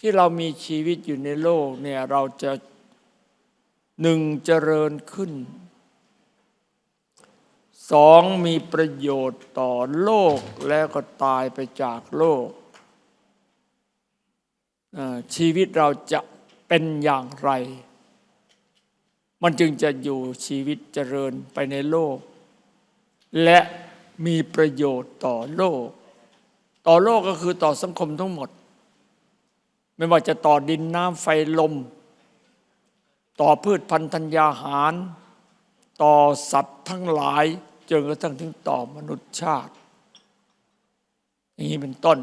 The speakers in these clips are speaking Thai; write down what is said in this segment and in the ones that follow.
ที่เรามีชีวิตอยู่ในโลกเนี่ยเราจะหนึ่งเจริญขึ้นสองมีประโยชน์ต่อโลกแล้วก็ตายไปจากโลก ชีวิตเราจะเป็นอย่างไร มันจึงจะอยู่ชีวิตเจริญไปในโลก และมีประโยชน์ต่อโลก ต่อโลกก็คือต่อสังคมทั้งหมด ไม่ว่าจะต่อดินน้ำไฟลม ต่อพืชพันธัญญาหาร ต่อสัตว์ทั้งหลายจนกระทั่งถึงต่อมนุษยชาติ อย่างนี้เป็นต้น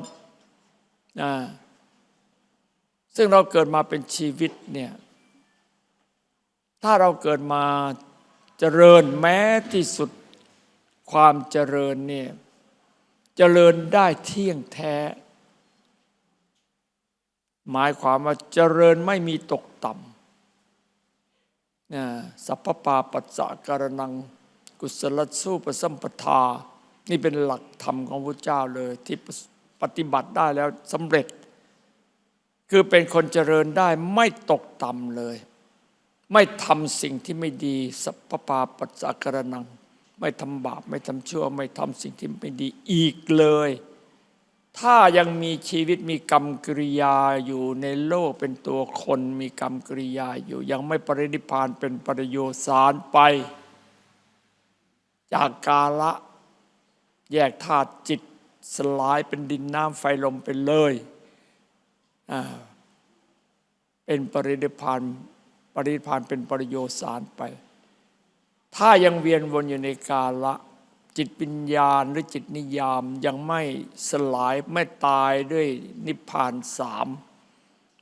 นะซึ่งเราเกิดมาเป็นชีวิตเนี่ยถ้าเราเกิดมาเจริญแม้ที่สุดความเจริญเนี่ยเจริญได้เที่ยงแท้ หมายความว่าเจริญไม่มีตกต่ำนะสัพพปาปัสสะการนัง กุศลสู้ประสัมปทา นี่เป็นหลักธรรมของพระเจ้าเลยที่ปฏิบัติได้แล้วสำเร็จ คือเป็นคนเจริญได้ไม่ตกต่ำเลย ไม่ทำสิ่งที่ไม่ดี สัพพปาปัสสะการนัง ไม่ทำบาปไม่ทำชั่ว ไม่ทำสิ่งที่ไม่ดีอีกเลย ถ้ายังมีชีวิตมีกรรมกริยาอยู่ในโลกเป็นตัวคนมีกรรมกริยาอยู่ ยังไม่ปรินิพานเป็นปริโยสารไป จากกาละแยกธาตุจิตสลายเป็นดินน้ำไฟลมไปเลย เป็นปรินิพานปรินิพพานเป็นปริโยสารไป ถ้ายังเวียนวนอยู่ในกาละ จิตวิญญาณหรือจิตนิยามยังไม่สลายไม่ตายด้วยนิพพานสาม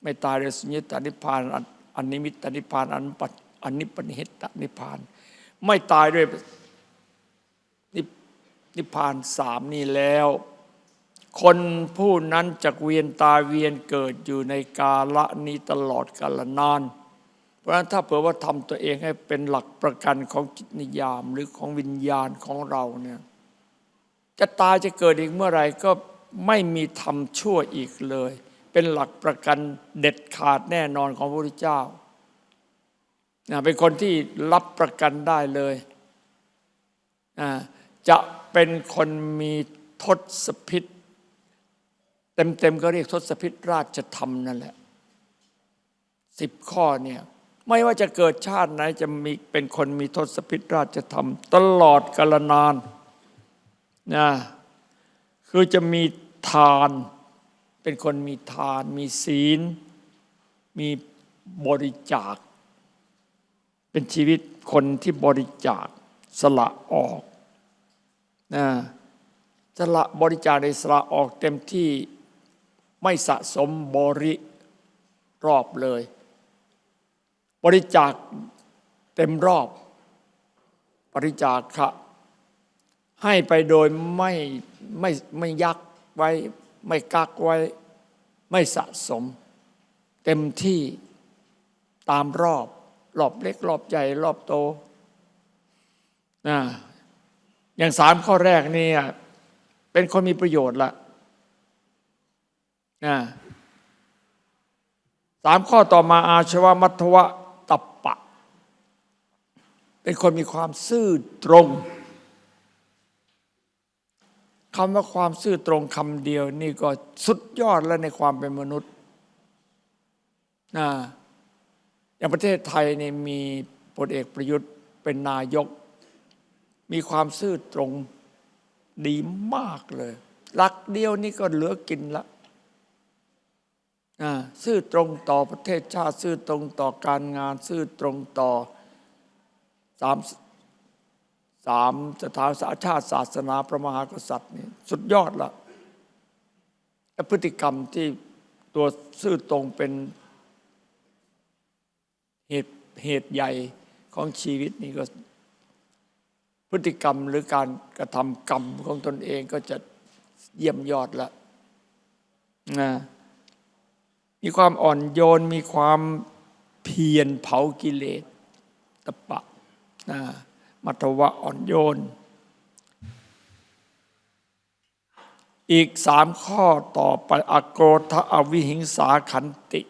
ไม่ตายด้วยสุญญตานิพพานอนอนิมิตตนิพพานอันปัจอนิปนิหิตานิพพาน ไม่ตายด้วยนิพพานสามนี้แล้ว คนผู้นั้นจะเวียนตายเวียนเกิดอยู่ในกาละนี้ตลอดกาลนานเพ ราะฉะนั้นถ้าเผื่อว่าทำตัวเองให้เป็นหลักประกันของจิตนิยามหรือของวิญญาณของเราเนี่ยจะตายจะเกิดอีกเมื่อไหร่ก็ไม่มีทำชั่วอีกเลย เป็นหลักประกันเด็ดขาดแน่นอนของพระพุทธเจ้านะเป็นคนที่รับประกันได้เลยนะจะเป็นคนมีทศพิษเต็มๆก็เรียกทศพิษราชธรรมนั่นแหละสิบข้อเนี่ย ไม่ว่าจะเกิดชาติไหนจะมีเป็นคนมีทศพิษราชธรรม ตลอดกาลนานนะคือจะมีทาน เป็นคนมีทาน มีศีล มีบริจาค เป็นชีวิตคนที่บริจาคสละออกนะสละบริจาคในสละออกเต็มที่ไม่สะสมบริรอบเลย บริจาคเต็มรอบ บริจาคค่ะให้ไปโดยไม่ไม่ไม่ยักไว้ ไม่กักไว้ ไม่สะสม เต็มที่ตามรอบ รอบเล็ก รอบใหญ่ รอบโตนะอย่างสามข้อแรกนี่เป็นคนมีประโยชน์ละนะสามข้อต่อมาอาชวมัทวะ ตัปปะ เป็นคนมีความซื่อตรงคำว่าความซื่อตรงคำเดียวนี่ก็สุดยอดแล้วในความเป็นมนุษย์นะอย่างประเทศไทยนี่มีพลเอกประยุทธ์เป็นนายก มีความซื่อตรงดีมากเลย หลักเดียวนี่ก็เหลือกินละ ซื่อตรงต่อประเทศชาติ ซื่อตรงต่อการงาน ซื่อตรงต่อสามสามสถานสาชาติศาสนาพระมหากษัตริย์นี่สุดยอดละและพฤติกรรมที่ตัวซื่อตรงเป็นเหตุเหตุใหญ่ของชีวิตนี่ก็ พฤติกรรมหรือการกระทำกรรมของตนเองก็จะเยี่ยมยอดละนะ มีความอ่อนโยน มีความเพียรเผากิเลสตะปะนะมัทวะอ่อนโยน อีกสามข้อต่อไปอโกรธอวิหิงสาขันติ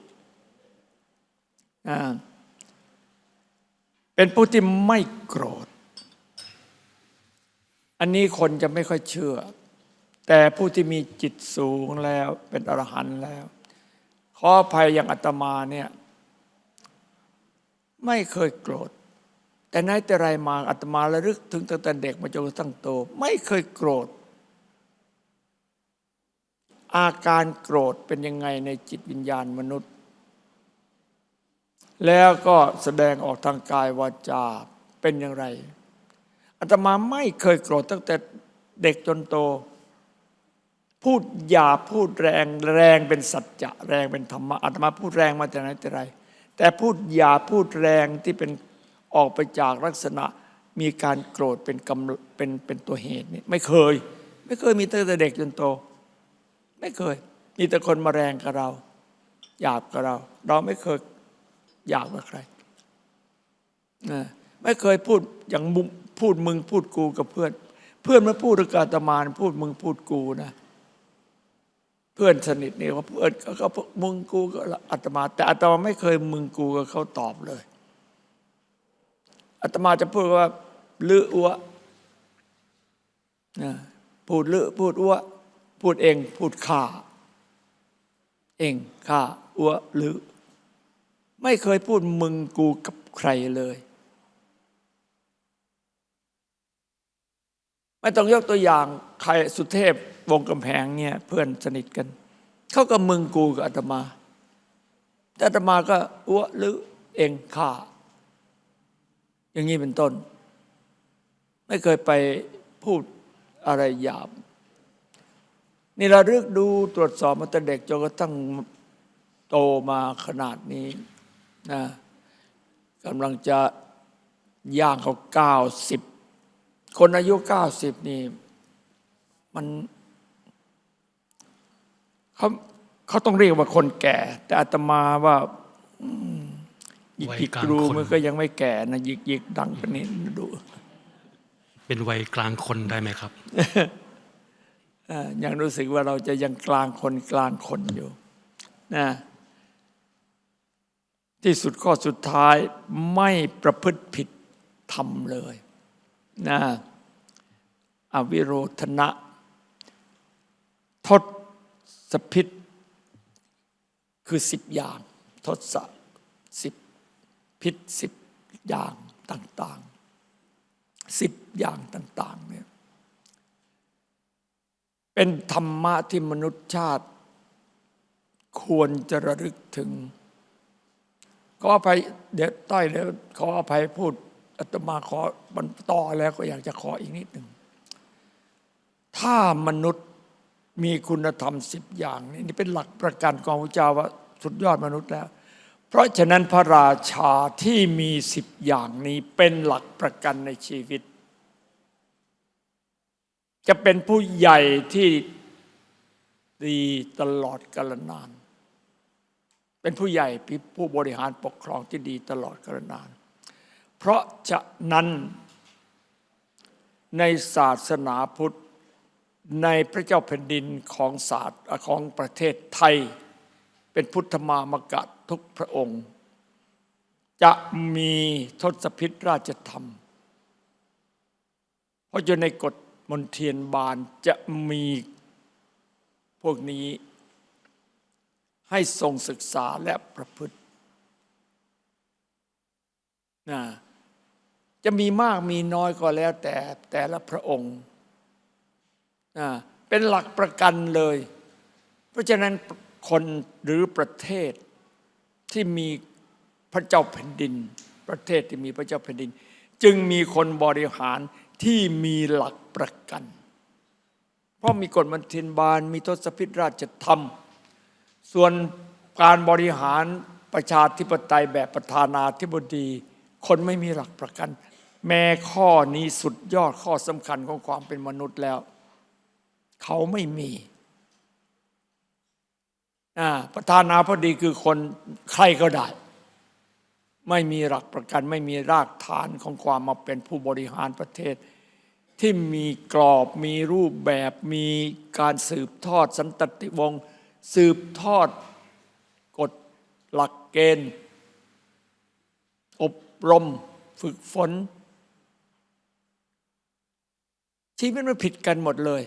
เป็นผู้ที่ไม่โกรธ อันนี้คนจะไม่ค่อยเชื่อ แต่ผู้ที่มีจิตสูงแล้วเป็นอรหันต์แล้ว ขออภัยอย่างอาตมาเนี่ยไม่เคยโกรธ แต่ไหนแต่ไรมาอาตมาระลึกถึงตั้งแต่เด็กมาจนกระทั่งโต ไม่เคยโกรธ อาการโกรธเป็นยังไงในจิตวิญญาณมนุษย์ แล้วก็แสดงออกทางกายวาจาเป็นอย่างไรอาตมาไม่เคยโกรธตั้งแต่เด็กจนโต พูดหยาบพูดแรงแรงเป็นสัจจะแรงเป็นธรรมะอาตมาพูดแรงมาแต่ไหนแต่ไร แต่พูดหยาบพูดแรงที่เป็นออกไปจากลักษณะมีการโกรธเป็นกำเป็นเป็นตัวเหตุนี่ไม่เคย ไม่เคยมีตั้งแต่เด็กจนโต ไม่เคย มีแต่คนมาแรงกับเรา หยาบกับเรา เราไม่เคยหยาบกับใครนะไม่เคยพูดอย่างพูดมึงพูดกูกับเพื่อน เพื่อนมาพูดกับอาตมาพูดมึงพูดกูนะ เพื่อนสนิทเนี่ยว่าเพื่อนก็ก็มึงกูก็อาตมา แต่อาตมาไม่เคยมึงกูกับเขาตอบเลยอาตมาจะพูดว่าลืออัวนะพูดลือพูดอัวพูดเอง พูดข้าเองข้าอัวหรือ ไม่เคยพูดมึงกูกับใครเลย ไม่ต้องยกตัวอย่างใครสุเทพวงกำแพงเนี่ยเพื่อนสนิทกันเขาก็มึงกูกับอาตมาอาตมาก็อ้วหรือเองข้าอย่างนี้เป็นต้น ไม่เคยไปพูดอะไรหยาบ นี่เราเลือกดูตรวจสอบมาแต่เด็กจนกระทั่งโตมาขนาดนี้นะกำลังจะย่างเขาเก้าสิบ คนอายุเก้าสิบนี่ มันเขาเขาต้องเรียกว่าคนแก่ แต่อาตมาว่าอืมหยิกวัยหยิกกลางดูคนมันก็ยังไม่แก่นะหยิกหยิกดังปานนี้ดู เป็นวัยกลางคนได้ไหมครับเอ่อยังรู้สึกว่าเราจะยังกลางคนกลางคนอยู่นะที่สุดข้อสุดท้ายไม่ประพฤติผิดธรรมเลย นะอวิโรธนะทศพิษคือสิบอย่างทศสิบพิษสิบอย่างต่างๆสิบอย่างต่างๆเนี่ยเป็นธรรมะที่มนุษยชาติ ควรจะระลึกถึงขออภัยเดี๋ยวต้อยเดี๋ยวขออภัยพูด อาตมาขอมันต่อแล้วก็อยากจะขออีกนิดหนึ่ง ถ้ามนุษย์มีคุณธรรมสิบอย่างนี่นี่เป็นหลักประกันของพระเจ้าว่าสุดยอดมนุษย์แล้ว เพราะฉะนั้นพระราชาที่มีสิบอย่างนี้เป็นหลักประกันในชีวิต จะเป็นผู้ใหญ่ที่ดีตลอดกาลนาน เป็นผู้ใหญ่ผู้บริหารปกครองที่ดีตลอดกาลนาน เพราะฉะนั้น ในศาสนาพุทธ ในพระเจ้าแผ่นดินของศาสตร์ของประเทศไทย เป็นพุทธมามกะทุกพระองค์ จะมีทศพิธราชธรรม เพราะอยู่ในกฎมนเทียนบานจะมีพวกนี้ให้ทรงศึกษาและประพฤตินะ จะมีมากมีน้อยก็แล้วแต่แต่ละพระองค์ เป็นหลักประกันเลย เพราะฉะนั้นคนหรือประเทศที่มีพระเจ้าแผ่นดิน ประเทศที่มีพระเจ้าแผ่นดิน จึงมีคนบริหารที่มีหลักประกัน เพราะมีกฎมันเทียนบานมีทศพิธราชธรรม ส่วนการบริหารประชาธิปไตยแบบประธานาธิบดี คนไม่มีหลักประกัน แม้ข้อนี้สุดยอดข้อสำคัญของความเป็นมนุษย์แล้ว เขาไม่มีประธานาธิบดีคือคนใครก็ได้ ไม่มีหลักประกัน ไม่มีรากฐานของความมาเป็นผู้บริหารประเทศ ที่มีกรอบมีรูปแบบมีการสืบทอดสันตติวงศ์สืบทอดกฎหลักเกณฑ์ อบรมฝึกฝน ชีวิตมันผิดกันหมดเลย